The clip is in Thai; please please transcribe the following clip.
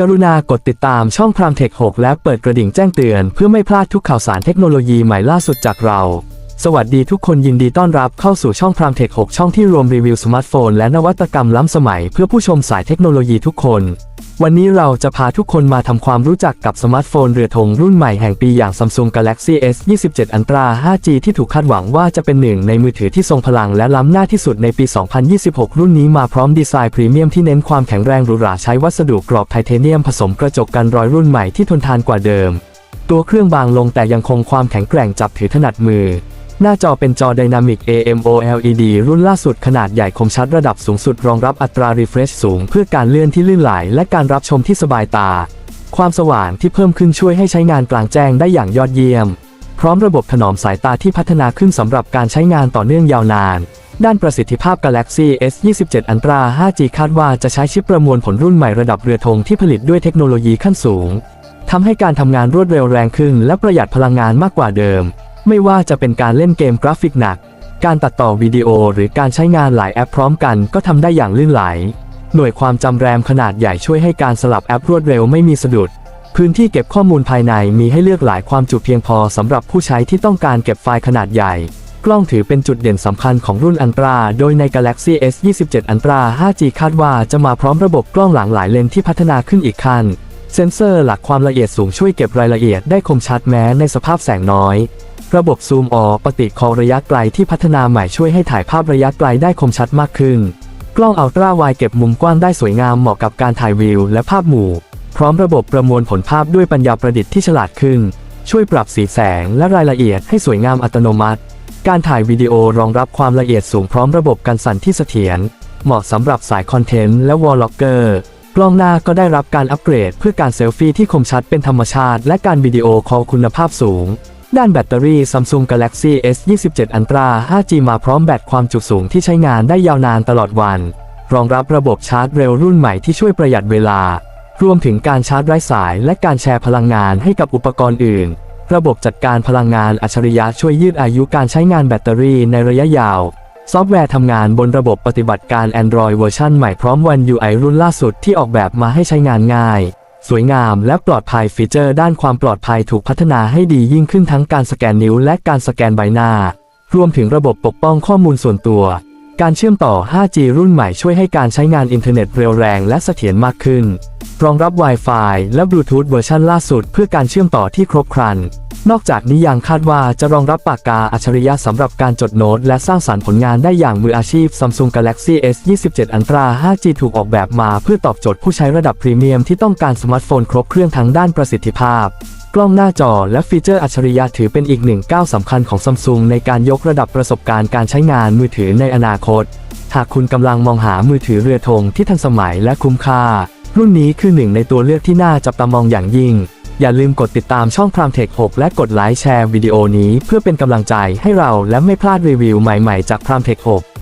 กรุณากดติดตามช่องพรามเทค 6 และเปิดกระดิ่งแจ้งเตือนเพื่อไม่พลาดทุกข่าวสารเทคโนโลยีใหม่ล่าสุดจากเรา สวัสดีทุกคนยินดีต้อนรับเข้าสู่ช่องพรามเทค6ช่องที่รวมรีวิวสมาร์ทโฟนและนวัตกรรมล้ำสมัยเพื่อผู้ชมสายเทคโนโลยีทุกคน วันนี้เราจะพาทุกคนมาทำความรู้จักกับสมาร์ทโฟนเรือธงรุ่นใหม่แห่งปีอย่าง Samsung Galaxy S 27 Ultra 5G ที่ถูกคาดหวังว่าจะเป็นหนึ่งในมือถือที่ทรงพลังและล้ำหน้าที่สุดในปี 2026 รุ่นนี้มาพร้อมดีไซน์พรีเมียมที่เน้นความแข็งแรงหรูหราใช้วัสดุกรอบไทเทเนียมผสมกระจกกันรอยรุ่นใหม่ที่ทนทานกว่าเดิม ตัวเครื่องบางลงแต่ยังคงความแข็งแกร่งจับถือถนัดมือ หน้าจอเป็นจอ Dynamic AMOLED รุ่นล่าสุดขนาดใหญ่คมชัดระดับสูงสุดรองรับอัตรา refresh สูง เพื่อการเลื่อนที่ลื่นไหลและการรับชมที่สบายตา ความสว่างที่เพิ่มขึ้นช่วยให้ใช้งานกลางแจ้งได้อย่างยอดเยี่ยม พร้อมระบบถนอมสายตาที่พัฒนาขึ้นสำหรับการใช้งานต่อเนื่องยาวนาน ด้านประสิทธิภาพ Galaxy S 27 Ultra 5G คาดว่าจะใช้ชิปประมวลผลรุ่นใหม่ระดับเรือธงที่ผลิตด้วยเทคโนโลยีขั้นสูงทำให้การทำงานรวดเร็วแรงขึ้น และประหยัดพลังงานมากกว่าเดิม ไม่ว่าจะเป็นการเล่นเกมกราฟิกหนัก การตัดต่อวิดีโอหรือการใช้งานหลายแอปพร้อมกันก็ทำได้อย่างลื่นไหล หน่วยความจำแรมขนาดใหญ่ช่วยให้การสลับแอปรวดเร็วไม่มีสะดุด พื้นที่เก็บข้อมูลภายในมีให้เลือกหลายความจุเพียงพอสำหรับผู้ใช้ที่ต้องการเก็บไฟล์ขนาดใหญ่ กล้องถือเป็นจุดเด่นสำคัญของรุ่นอันตรา โดยใน Galaxy S 27 Ultra 5G คาดว่าจะมาพร้อมระบบกล้องหลากหลายเลนที่พัฒนาขึ้นอีกขั้นเซนเซอร์หลักความละเอียดสูงช่วยเก็บรายละเอียดได้คมชัดแม้ในสภาพแสงน้อย ระบบซูมออปฏิคอระยะไกลที่พัฒนาใหม่ช่วยให้ถ่ายภาพระยะไกลได้คมชัดมากขึ้น กล้องอัลตร้าไวด์เก็บมุมกว้างได้สวยงามเหมาะกับการถ่ายวิวและภาพหมู่ พร้อมระบบประมวลผลภาพด้วยปัญญาประดิษฐ์ที่ฉลาดขึ้น ช่วยปรับสีแสงและรายละเอียดให้สวยงามอัตโนมัติ การถ่ายวิดีโอรองรับความละเอียดสูงพร้อมระบบกันสั่นที่เสถียรเหมาะสำหรับสายคอนเทนต์และวอลล็อกเกอร์กล้องหน้าก็ได้รับการอัปเกรดเพื่อการเซลฟี่ที่คมชัดเป็นธรรมชาติ และการวิดีโอคอลคุณภาพสูง ด้านแบตเตอรี่ Samsung Galaxy S 27 Ultra 5G มาพร้อมแบตความจุสูงที่ใช้งานได้ยาวนานตลอดวัน รองรับระบบชาร์จเร็วรุ่นใหม่ที่ช่วยประหยัดเวลา รวมถึงการชาร์จไร้สายและการแชร์พลังงานให้กับอุปกรณ์อื่น ระบบจัดการพลังงานอัจฉริยะช่วยยืดอายุการใช้งานแบตเตอรี่ในระยะยาว ซอฟต์แวร์ทำงานบนระบบปฏิบัติการ Android เวอร์ชันใหม่พร้อม One UI รุ่นล่าสุดที่ออกแบบมาให้ใช้งานง่าย สวยงามและปลอดภัยฟีเจอร์ด้านความปลอดภัยถูกพัฒนาให้ดียิ่งขึ้นทั้งการสแกนนิ้วและการสแกนใบหน้า รวมถึงระบบปกป้องข้อมูลส่วนตัว การเชื่อมต่อ 5G รุ่นใหม่ช่วยให้การใช้งานอินเทอร์เน็ตเร็วแรงและเสถียรมากขึ้น รองรับ Wi-Fi และ Bluetooth เวอร์ชันล่าสุดเพื่อการเชื่อมต่อที่ครบครัน นอกจากนี้ยังคาดว่าจะรองรับปากกาอัจฉริยะสำหรับการจดโน้ต และสร้างสรรค์ผลงานได้อย่างมืออาชีพ Samsung Galaxy S 27 Ultra 5G ถูกออกแบบมาเพื่อตอบโจทย์ผู้ใช้ระดับพรีเมียมที่ต้องการสมาร์ทโฟนครบเครื่องทั้งด้านประสิทธิภาพ กล้องหน้าจอและฟีเจอร์อัจฉริยะถือเป็นอีกหนึ่งก้าวสำคัญของ Samsung ในการยกระดับประสบการณ์การใช้งานมือถือในอนาคต หากคุณกำลังมองหามือถือเรือธงที่ทันสมัยและคุ้มค่า รุ่นนี้คือหนึ่งในตัวเลือกที่น่าจับตามองอย่างยิ่ง อย่าลืมกดติดตามช่องพรามเทค6และกดไลค์แชร์วิดีโอนี้เพื่อเป็นกำลังใจให้เราและไม่พลาดรีวิวใหม่ๆจากพรามเทค6